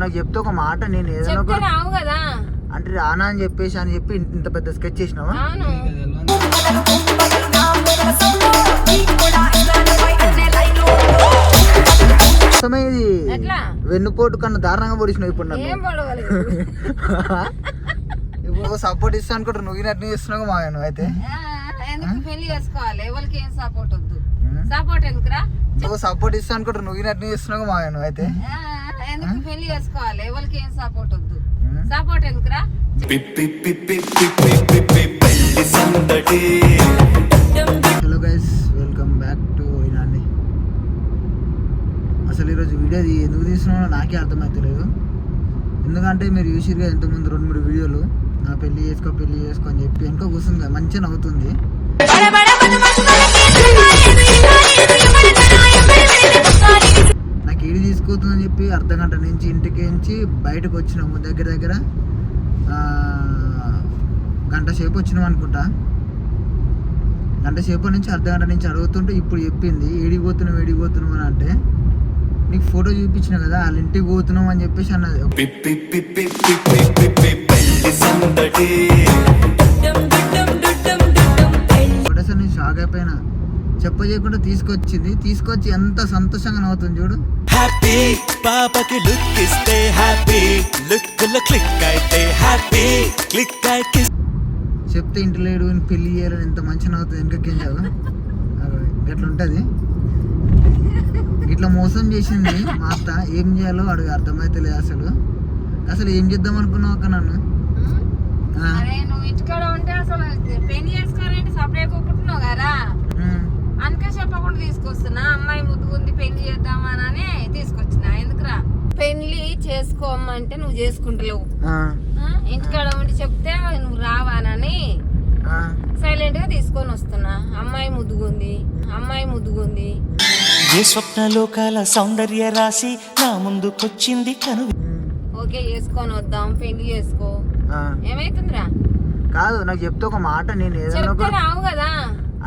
నాకు చెప్తే ఒక మాట నేను ఏదైనా చెప్తే ఒక రావు కదా. అంటే రానా అని చెప్పేసి అని చెప్పి ఇంత పెద్ద స్కెచ్ చేసినావా? అవును. మొత్తమే ఇది ఎట్లా? వెన్నుపోటు కన్నా దారుణంగా పొడిచినావు ఇప్పుడు నన్ను. ఏం పడవలేదు. ఇప్పుడు సపోర్ట్ ఇస్తా అనుకుంటా నువ్వు నట్టు చేస్తున్నావు మా నువ్వు అయితే. ఎందుకు పెళ్ళి చేసుకోవాలి? ఎవరికి ఏం సపోర్ట్ వద్దు? సపోర్ట్ ఎందుకురా? నువ్వు సపోర్ట్ ఇస్తా అనుకుంటా నువ్వు నట్టు చేస్తున్నావు మా నువ్వు అయితే. ఎందుకు పెళ్ళి చేసుకోవాలి? ఎవరికి ఏం సపోర్ట్ వద్దు? సపోర్ట్ ఎందుకురా? Hello guys welcome back to ఈనాన్ని అసలు ఈరోజు వీడియో అది ఎందుకు తీస్తున్నానో నాకే అర్థమవుతలేదు ఎందుకంటే మీరు చూసిరుగా ఇంతకుముందు రెండు మూడు వీడియోలు. నా పెళ్ళి చేసుకో పెళ్ళి చేసుకో అని చెప్పి వెనుక కూర్చుంది మంచిగా నవ్వుతుంది. బయటకు వచ్చినాము దగ్గర దగ్గర ఆ, గంట సేపు వచ్చినాం అనుకుంటా. గంట సేపు నుంచి అర్ధ గంట నుంచి అడుగుతుంటే ఇప్పుడు చెప్పింది ఏడికి పోతున్నాం ఏడికి పోతున్నాం అని అంటే నీకు ఫోటో చూపించిన కదా వాళ్ళ ఇంటికి పోతున్నాం అని చెప్పేసి అన్నది. ఒకటేసారి నేను షాక్ అయిపోయినా. చెప్ప చేయకుండా తీసుకొచ్చింది. తీసుకొచ్చి ఎంత సంతోషంగా నవ్వుతుంది చూడు. హ్యాపీ పాపకి లుక్ ఇస్తే హ్యాపీ లుక్ క్లిక్ అయితే హ్యాపీ క్లిక్ అయితే చెప్తే ఇంటి లేడు పెళ్ళి చేయాలని ఎంత మంచి నవ్వుతుంది వెనకకించావు ఇట్లా ఉంటుంది ఇట్లా మోసం చేసింది మా అత్త. ఏం చేయాలో అడుగు అర్థమైతలేదు అసలు. అసలు ఏం చేద్దాం అనుకున్నావు అక్క నన్ను? అసలు పెళ్ళి చేసుకోవాలంటే సపరేట్ ఒప్పుకుంటున్నావు కదా. అందుకే చెప్పకుండా తీసుకొస్తున్నా. అమ్మాయి ముద్దుగుంది పెళ్ళి చేద్దామని తీసుకొచ్చిన. ఎందుకురా? పెళ్ళి చేసుకోమంటే నువ్వు చేసుకుంటలేవు? ఇంటికాడ ఉండి చెప్తే నువ్వు రావానని. సైలెంట్గా తీసుకొని వస్తున్నా. అమ్మాయి ముద్దుగుంది అమ్మాయి ముద్దుగుంది ఏ స్వప్నలోకాల సౌందర్య రాశి నా ముందుకొచ్చింది కను ఓకే చేసుకొని వద్దాం పెళ్ళి చేసుకో. ఏమైతుందిరా? కాదు నాకు చెప్తే ఒక మాట నేను ఏదైనా రావు కదా.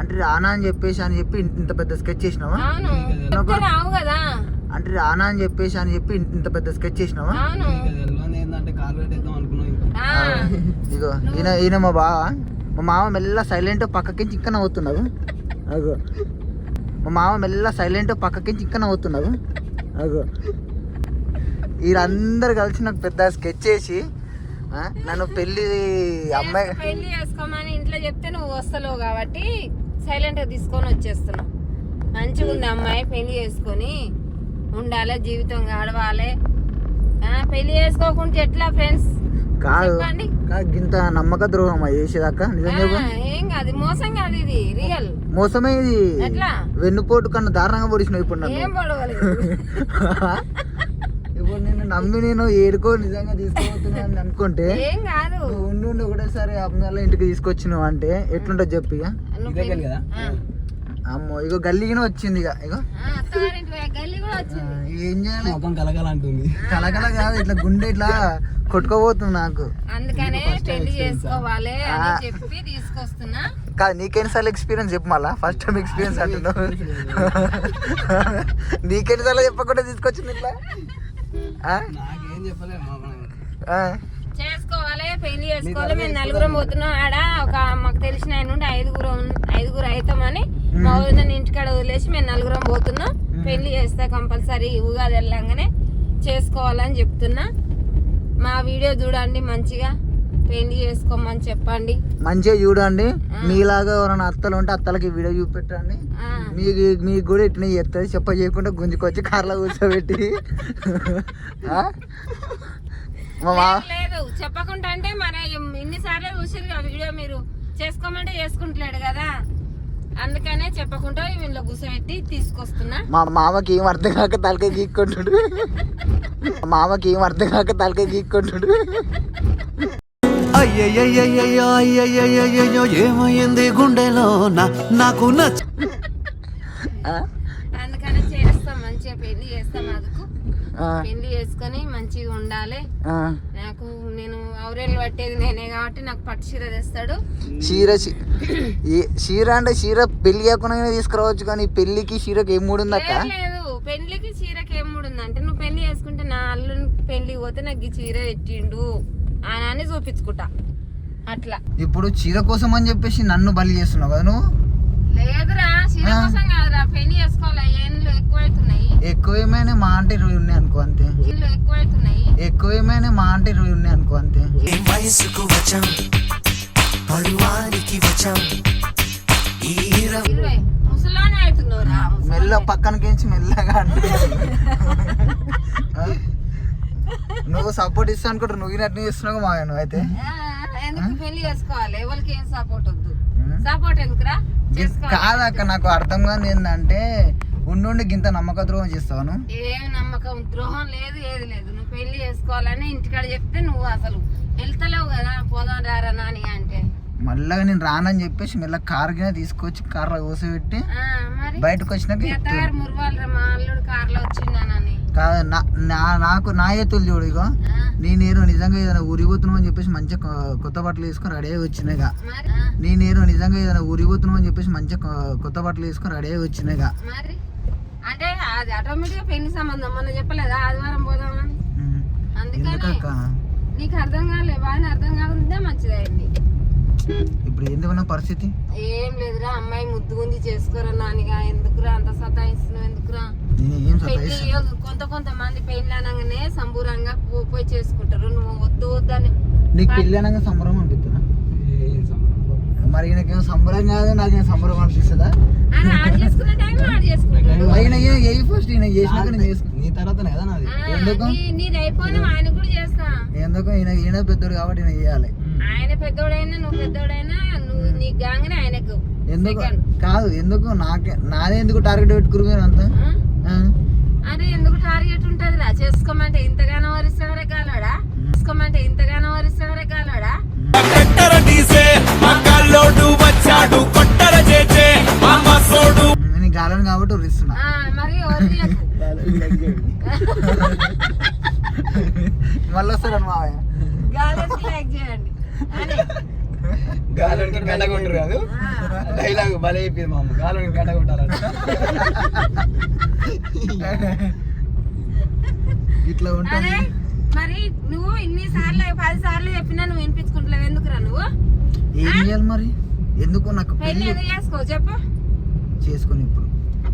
అంటే రానా అని చెప్పేసి అని చెప్పి ఇంత పెద్ద స్కెచ్ చేసినావా? రావు కదా. అంటే రానా అని చెప్పేసి అని చెప్పి ఇంత పెద్ద స్కెచ్ చేసినావా? ఇగో ఈయన ఈయన మా బావ. మా మామ మెల్ల సైలెంట్ పక్కకించి ఇంకా నవ్వుతున్నావు. అగో మా మామ మెల్ల సైలెంట్ పక్కకించి ఇంకా నవ్వుతున్నావు. అగో వీళ్ళందరూ కలిసి నాకు పెద్ద స్కెచ్ చేసి ఆ, నన్ను పెళ్ళి అమ్మాయి పెళ్ళి చేసుకోమని ఇంట్లో చెప్తే నువ్వు వస్తలేవు కాబట్టి సైలెంట్గా తీసుకొని వచ్చేస్తున్నావు మంచిగా ఉంది అమ్మాయి పెళ్ళి చేసుకొని ఉండాలి జీవితం గడవాలి. ఆ, పెళ్ళి చేసుకోకుంటే ఎట్లా ఫ్రెండ్స్? కాదు. ఇంత నమ్మక ద్రోహం చేసేదాకా? ఏం కాదు మోసం కాదు ఇది రియల్. మోసమే ఇది ఎట్లా? వెన్నుపోటు కన్నా దారుణంగా పొడిచినావు ఇప్పుడు ఏం నేను నమ్మి నేను ఏడుకో నిజంగా తీసుకోబోతున్నా అని అనుకుంటే ఏం కాదు. ఉండి ఉండి ఒకటేసారి అమ్మాయిల ఇంటికి తీసుకొచ్చినావు అంటే ఎట్లుంటుంది చెప్పు ఇక? అమ్మో ఇగో గల్లీగానే వచ్చింది ఇక ఇగో. ఏం చేయాలి? మొఖం కలకలంటుంది కలకల కాదు ఇట్లా గుండె ఇట్లా కొట్టుకోబోతుంది నాకు. అందుకనే పెళ్ళి చేసుకోవాలి అని చెప్పి తీసుకొస్తున్నా. కాదు నీకెన్నిసార్లు ఎక్స్పీరియన్స్ చెప్పు మళ్ళా. ఫస్ట్ టైం ఎక్స్పీరియన్స్ అంటున్నావు. నీకెన్నిసార్లు చెప్పకుండా తీసుకొచ్చింది ఇట్లా? చేసుకోవాలి పెళ్ళి చేసుకోవాలి. మేము నలుగురం పోతున్నాం. ఆడ ఒక మాకు తెలిసిన ఆయన ఉండి ఐదుగురు ఐదుగురు అవుతామని మా ఊరిని ఇంటికాడ వదిలేసి మేము నలుగురం పోతున్నాం. పెళ్ళి చేస్తే కంపల్సరీ ఉగాది వెళ్ళంగానే చేసుకోవాలని చెప్తున్నా. మా వీడియో చూడండి మంచిగా. పెళ్ళి చేసుకోమని చెప్పండి. మంచిగా చూడండి. మీలాగా ఎవరైనా అత్తలు ఉంటే అత్తలకి వీడియో చూపెట్టండి. మీకు మీకు కూడా ఇట్లా చేస్తుంది చెప్ప చేయకుండా గుంజుకొచ్చి కార్లో కూర్చోబెట్టి. లేదు చెప్పకుండా అంటే మరి ఇన్నిసార్లు చూసిరు ఆ వీడియో మీరు. చేసుకోమంటే చేసుకుంటలేడు కదా. అందుకనే చెప్పకుండా వీళ్ళ కూర్చోబెట్టి తీసుకొస్తున్నా. మా మామకి ఏం అర్థం కాక తలకాయ గీక్కుంటుడు. మా మామకి ఏం అర్థం కాక తలకాయ గీక్కుంటుడు. అయ్యయ్యయ్యయ్యో అయ్యయ్యయ్యో ఏమైంది గుండెలో నాకు నచ్చ చేస్తాం మంచిగా పెళ్ళి చేస్తాం అదుకు పెళ్ళి చేసుకొని మంచిగా ఉండాలి నాకు నేను ఔరేలు పట్టేది నేనే కాబట్టి నాకు పట్టు చీర తెస్తాడు చీర చీర అంటే చీర పెళ్ళి కాకుండా తీసుకురావచ్చు కానీ పెళ్ళికి చీరకి ఏం మూడు ఉందక్క లేదు, పెళ్ళికి చీరకి ఏం మూడు ఉందంటే నువ్వు పెళ్ళి చేసుకుంటే నా అల్లు పెళ్ళి పోతే నాకు ఈ చీర పెట్టిండు అని అని చూపించుకుంటా. అట్లా. ఇప్పుడు చీర కోసం అని చెప్పేసి నన్ను బలి చేస్తున్నావు కదా నువ్వు? లేదురా చీర. కోసం కాదురా. పెళ్ళి చేసుకోవాలి? ఏండ్లు ఎక్కువైతున్నాయి. ఎక్కువ ఏమైనా మా అంటే ఇరవై ఉన్నాయి అనుకో అంతే. ఇల్లు ఎక్కువైతున్నాయి. ఎక్కువ ఏమైనా మా అంటే ఇరవై ఉన్నాయి అనుకో అంతే. వయసుకు వచ్చాం పరువానికి వచ్చాం ఇరవై ముసలానే అవుతున్నావురా మెల్ల పక్కనకించి మెల్లగా అంటే ఆ? నువ్వు సపోర్ట్ ఇస్తా అనుకుంటా నువ్వు నట్టు చేస్తున్నావు మా నువ్వు అయితే. ఎందుకు పెళ్ళి చేసుకోవాలి? ఎవరికి ఏం సపోర్ట్ వద్దు. సపోర్ట్ ఎందుకురా. కాదక్క నాకు అర్థం కాదు ఏంటంటే ఉండి గింత నమ్మక ద్రోహం చేస్తాను ఏం నమ్మకం? ద్రోహం లేదు ఏది లేదు. నువ్వు పెళ్ళి చేసుకోవాలని ఇంటికాడ చెప్తే నువ్వు అసలు వెళ్తలేవు కదా పోదాం రారా నాని అంటే. మళ్ళా నేను రానని చెప్పేసి మెల్ల కార్ కింద తీసుకొచ్చి కార్లో కూసబెట్టి ఆ, మరి బయటకు వచ్చినాక మీ చెప్తాను అత్తగారు మురవాలి మా అల్లుడు కార్లో వచ్చిండానని కాదు నా- నాకు నా ఎత్తులు చూడు ఇగో. నేను నిజంగా ఏదైనా ఊరిపోతున్నాం అని చెప్పేసి మంచిగా కొత్త బట్టలు వేసుకొని రెడీ అయ్యి వచ్చినాయిగా మరి? ఆ, నేను నిజంగా ఏదైనా ఊరిపోతున్నాం అని చెప్పేసి మంచిగా కొత్త బట్టలు వేసుకొని రెడీ అయ్యి వచ్చినాయిగా అంటే అది ఆటోమేటిక్ పెళ్ళి సంబంధం. మొన్న చెప్పలేదా ఆదివారం పోదామని. అందుకని నీకు అర్థం కాలే బాగా అర్థం కాకుంటే మంచిదైంది. ఇప్పుడు ఎందుకున్న పరిస్థితి? ఏం లేదురా అమ్మాయి ముద్దుగుంది చేసుకోరా నానిగా. ఎందుకురా అంత సతాయిస్తున్నావు ఎందుకురా? నేను ఏం పెళ్ళి సతాయిస్తా కొంత కొంతమంది పెళ్ళి అనగానే సంబూరంగా పోయి చేసుకుంటారు. నువ్వు వద్దు వద్దని నీకు పెళ్ళి అనగా సంబరం అనిపిస్తుందా? మరి ఈయనకేమో సంబరం కాదు నాకేం సంబరం అనిపిస్తుందా? అని ఫస్ట్? ఈయన చేసినాక నేను నీ తర్వాతనే కదా నాది. ఎందుకు? ఎందుకు? ఈయన ఈయన పెద్దోడు కాబట్టి ఈయన చేయాలి. ఆయన పెద్దోడైనా నువ్వు పెద్దోడైనా నువ్వు నీ గాంగనే ఆయనకు. ఎందుకు. కాదు ఎందుకు? నాకే నాదే ఎందుకు టార్గెట్ పెట్టుకురు మీరు అంతా? అరే ఎందుకు టార్గెట్ ఉంటది రా చేసుకోమంటే ఇంతగానో వరిస్తావరే కాలాడా చేసుకోమంటే ఇంతగానో వరిస్తావరే కాలాడా కట్టర డీసే మా కల్లోడు వచ్చాడు. కొట్టర చేచే మా మసోడు. నేను గాలను కాబట్టి ఉరిస్తున్నా. ఆ, మరి వరియకు మళ్ళీ వస్తాడు మావయ్య గాలికి లైక్ చేయండి. గడ్డ కొట్టరు కాదు. డైలాగ్ భలే అయిపోయింది మా అమ్మ కొట్టాలంట ఇట్లా ఉంటుంది మరి నువ్వు ఇన్ని సార్లు పది సార్లు చెప్పినా నువ్వు వినిపించుకుంటలేవు. ఎందుకురా నువ్వు? ఏం చేయాలి మరి? ఎందుకు నాకు పెళ్ళి ఎందుకు చేసుకో? చెప్పు. చేసుకొని ఇప్పుడు.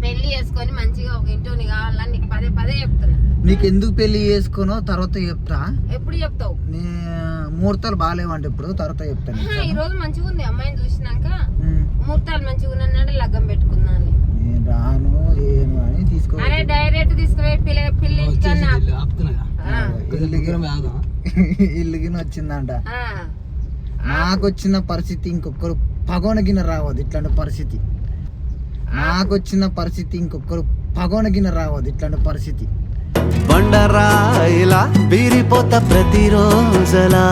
పెళ్ళి చేసుకొని మంచిగా ఒక ఇంటోని కావాలని నీకు పదే పదే చెప్తున్నా. నీకు ఎందుకు పెళ్ళి చేసుకోనో తర్వాత చెప్తా. ఎప్పుడు చెప్తావు? నీ ముహూర్తాలు బాగాలేవంటే ఇప్పుడు తర్వాత చెప్తాను ఈ రోజు మంచిగా ఉంది అమ్మాయిని చూసినాక. ముహూర్తాలు మంచిగా ఉన్నాడు లగ్గం పెట్టుకుందాం నేను రాను ఏను అని తీసుకో అరే డైరెక్ట్ తీసుకుపోయి పిల్ల పిల్ల వచ్చిందంట. నాకు వచ్చిన పరిస్థితి ఇంకొకరు పగోనగిన రావద్దు ఇట్లాంటి పరిస్థితి. నాకు వచ్చిన పరిస్థితి ఇంకొకరు పగోనగిన రావద్దు ఇట్లాంటి పరిస్థితి. బండరాయిలా బీరిపోత ప్రతిరోజలా.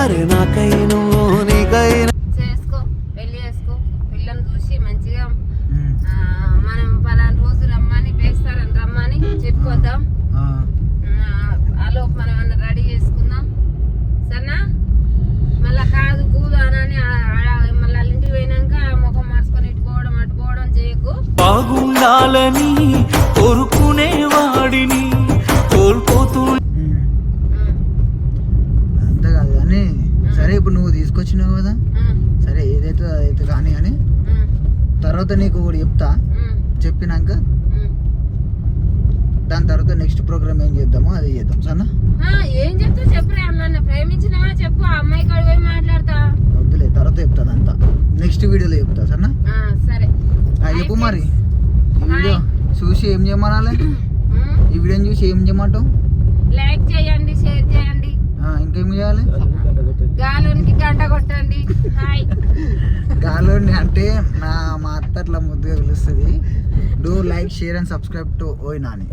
అరే నాకై నువ్వు నీకైనా చేసుకో పెళ్ళి చేసుకో. పిల్లని చూసి మంచిగా ఉమ్. ఆ, మనం పలానా రోజు రమ్మని పేస్తారని ఆ. ఆలోపు మనం ఏమన్నా రెడీ చేసుకుందాం. సరేనా? మళ్ళా కాదు కూదు అని మళ్ళీ ఇంటికి పోయినాక ముఖం మార్చుకొని ఇట్టుకోవడం అట్టుకోవడం చేయకు. బాగుండాలని కోరుకునే వాడిని కోల్పోతూ అంతే కాదు కానీ సరే ఇప్పుడు నువ్వు తీసుకొచ్చినావు కదా. సరే ఏదైతే అదైతే కానీ అని తర్వాత నీకు ఒకటి చెప్తా. చెప్పినాక. దాని తర్వాత నెక్స్ట్ ప్రోగ్రామ్ ఏం చేద్దామో అది చేద్దాం. సరేనా? ఆ, ఏం చెప్తా చెప్పురా అమ్మ ప్రేమించినవా చెప్పు అమ్మాయి కాడ పోయి మాట్లాడతా. వద్దులే తర్వాత చెప్తా అంతా నెక్స్ట్ వీడియోలో చెప్తా సరేనా? ఆ, సరే. చెప్పు మరి. వీడియో చూసి ఏం చేయమనాలి? ఉమ్, ఈ వీడియోని చూసి ఏం చేయమంటావు? లైక్ చేయండి షేర్ చేయండి. ఇంకేం చేయాలి? గాలునికి గంట కొట్టండి. హాయ్ గాలోని అంటే నా మా అత్త అట్లా ముద్దుగా పిలుస్తుంది. Do like share and subscribe to ఓయ్ నాని.